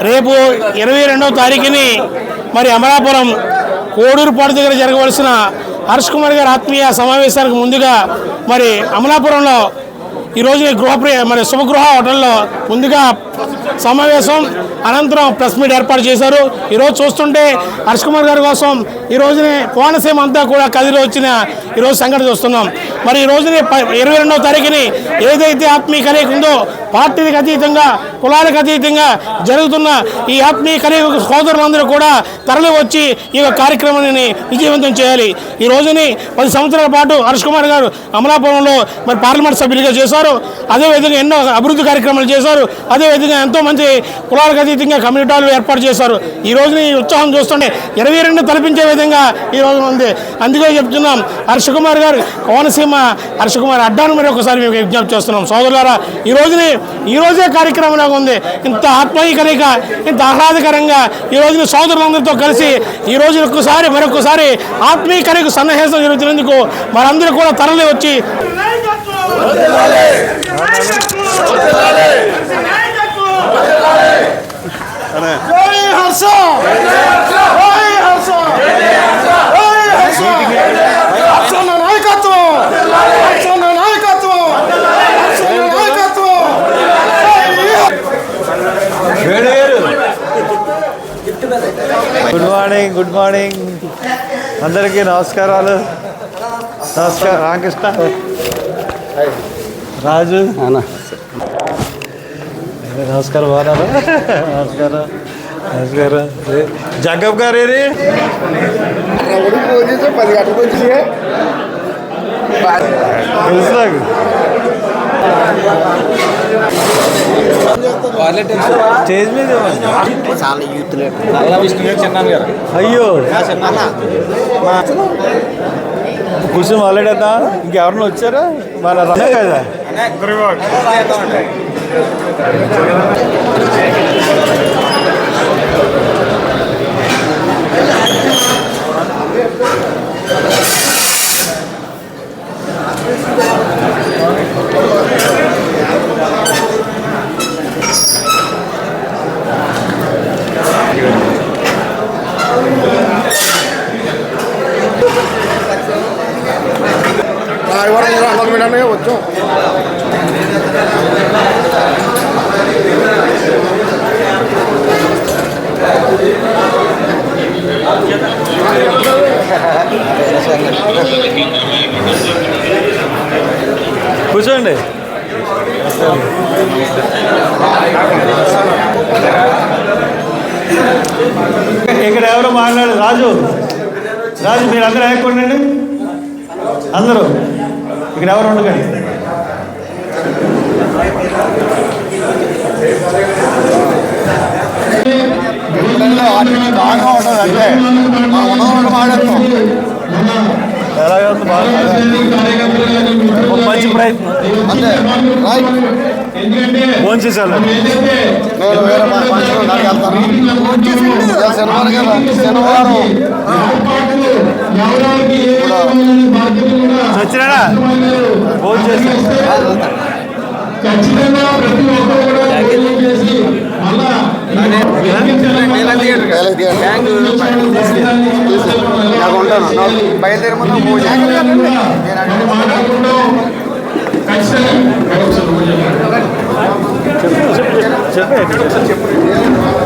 రేపు ఇరవై రెండవ తారీఖుని మరి అమలాపురం కోడూరుపాడు దగ్గర జరగవలసిన హర్ష్ కుమార్ గారి ఆత్మీయ సమావేశానికి ముందుగా మరి అమలాపురంలో ఈరోజు గృహప్రియ మరి శుభగృహ హోటల్లో ముందుగా సమావేశం అనంతరం ప్రెస్ మీట్ ఏర్పాటు చేశారు. ఈరోజు చూస్తుంటే హర్ష్ కుమార్ గారి కోసం ఈ రోజునే కోనసీమ అంతా కూడా కదిలి వచ్చిన ఈరోజు సంఘటన చూస్తున్నాం. మరి ఈ రోజుని ప- ఇరవై రెండవ తారీఖుని ఏదైతే ఆత్మీయ కలయిక ఉందో పార్టీలకు అతీతంగా కులాలకు అతీతంగా జరుగుతున్న ఈ ఆత్మీయ కలయిక సోదరులందరూ కూడా తరలి వచ్చి ఈ యొక్క కార్యక్రమాన్ని విజయవంతం చేయాలి. ఈ రోజుని పది సంవత్సరాల పాటు హర్ష్ కుమార్ గారు అమలాపురంలో మరి పార్లమెంట్ సభ్యులుగా చేశారు. అదేవిధంగా ఎన్నో అభివృద్ధి కార్యక్రమాలు చేశారు. అదేవిధంగా ఎంతో మంది కులాలకు అతీతంగా కమ్యూనిటీలు ఏర్పాటు చేశారు. ఈ రోజున ఈ ఉత్సాహం చూస్తుంటే ఇరవై రెండు తలపించే విధంగా ఈ రోజు ఉంది. అందుకే చెప్తున్నాం హర్షకుమార్ గారు కోనసీమ హర్షకుమార్ అడ్డాను మరి ఒకసారి మేము విజ్ఞప్తి చేస్తున్నాం. సోదరులారా ఈ రోజుని ఈ రోజే కార్యక్రమం లాగా ఉంది. ఇంత ఆత్మీయ కలయిక ఇంత ఆహ్లాదకరంగా ఈ రోజున సోదరులందరితో కలిసి ఈ రోజు ఒక్కసారి మరొకసారి ఆత్మీయ కలయిక సన్నివేశం జరుగుతున్నందుకు మనందరూ కూడా తరలి వచ్చి గుడ్ మార్నింగ్ గుడ్ మార్నింగ్. అందరికీ నమస్కారాలు. నమస్కారం. రామకృష్ణ. రాజు. నమస్కారం బాగున్నారా? నమస్కారం నమస్కారం. ఏ, జగ్గబ్ గారు ఏది? పది గంటలకు వచ్చి తెలుసు నాకు స్టేజ్ మీద ఇవ్వండి. అయ్యో. కూర్చొని మొదలెడతా ఇంకెవరన్నా వచ్చారా? మన రనే కదా. I want to go to the hospital. కూర్చోండి. ఇక్కడ ఎవరు మాట్లాడు రాజు. రాజు మీరు అందరూ వేయకుండండి అందరూ. ఇక్కడ ఎవరు ఉండకండి. బాగా ఉంటుంది అంటే ఉంది బాగా ఒక మంచి ప్రయత్నం అంతే రైట్ ఫోన్ చేశాను నేను వేరే మా మనుషులు నాకు వెళ్తాను శనివారం కదా శనివారం సచ్చినాడా ఫోన్ చేశాను నాకు ఉంటాను బయలుదేరి ముందు పూజ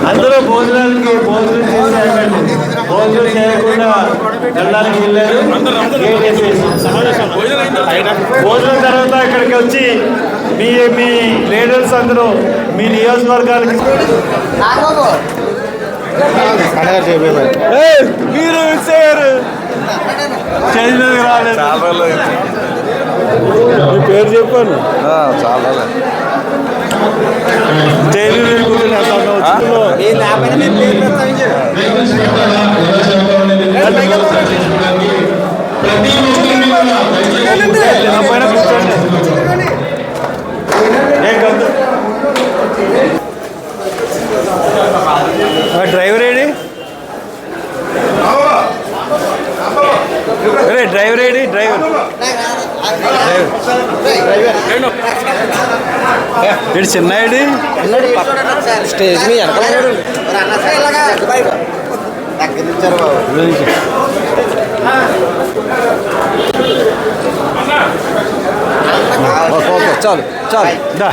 అందరూ భోజనాలకి భోజనం చేసి భోజనం చేయకుండా వెళ్ళడానికి వెళ్ళారు. భోజనం తర్వాత ఇక్కడికి వచ్చి మీ మీ లీడర్స్ అందరూ మీ నియోజకవర్గాలకి మీరు మిస్ అయ్యారు రాలేదు. మీ పేరు చెప్పాను చాలా మీద కూర్చొని డ్రైవర్ ఏడి అరే డ్రైవర్ ఏడి డ్రైవర్ డ్రైవర్ చిన్నాయుడు స్టేజ్ మీద తగ్గించారు బాబు చాలు చాలు దా.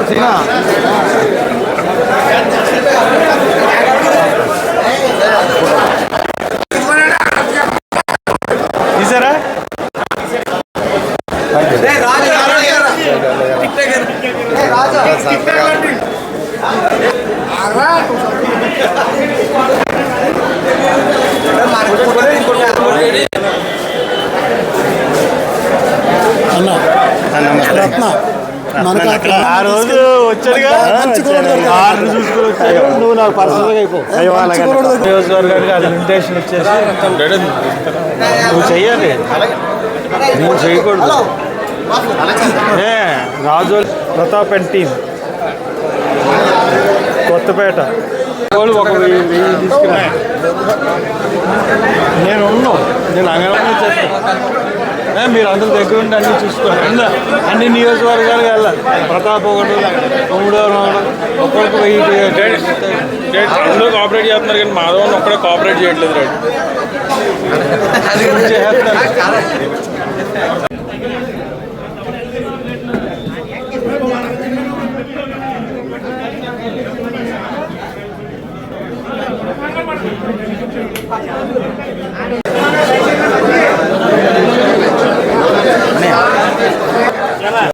తీసారా ఆ రోజు వచ్చాడుగా. ఆర్డర్ చూసుకొని వచ్చాడు. నువ్వు నాకు పర్సనల్గా అయిపో. నియోజకవర్గానికి అది ఇన్విటేషన్ ఇచ్చేసి నువ్వు చెయ్యాలి. నువ్వు చేయకూడదు A Raju Pratap and team Kothapeta. వాళ్ళు ఒక వెయ్యి వెయ్యి తీసుకురా నేను నేను అంగనంగా చేస్తాను ఏ, మీరు అందరూ దగ్గర ఉండి అన్ని చూసుకోండి. అన్ని అన్ని నియోజకవర్గాలు వెళ్ళాలి. ప్రతాప్ ఒకటి ఒక్కొక్క వెయ్యి అందరూ కోఆపరేట్ చేస్తున్నారు కానీ మాధవన్ ఒక్కడే కోఆపరేట్ చేయట్లేదు రైట్ చేస్తారు.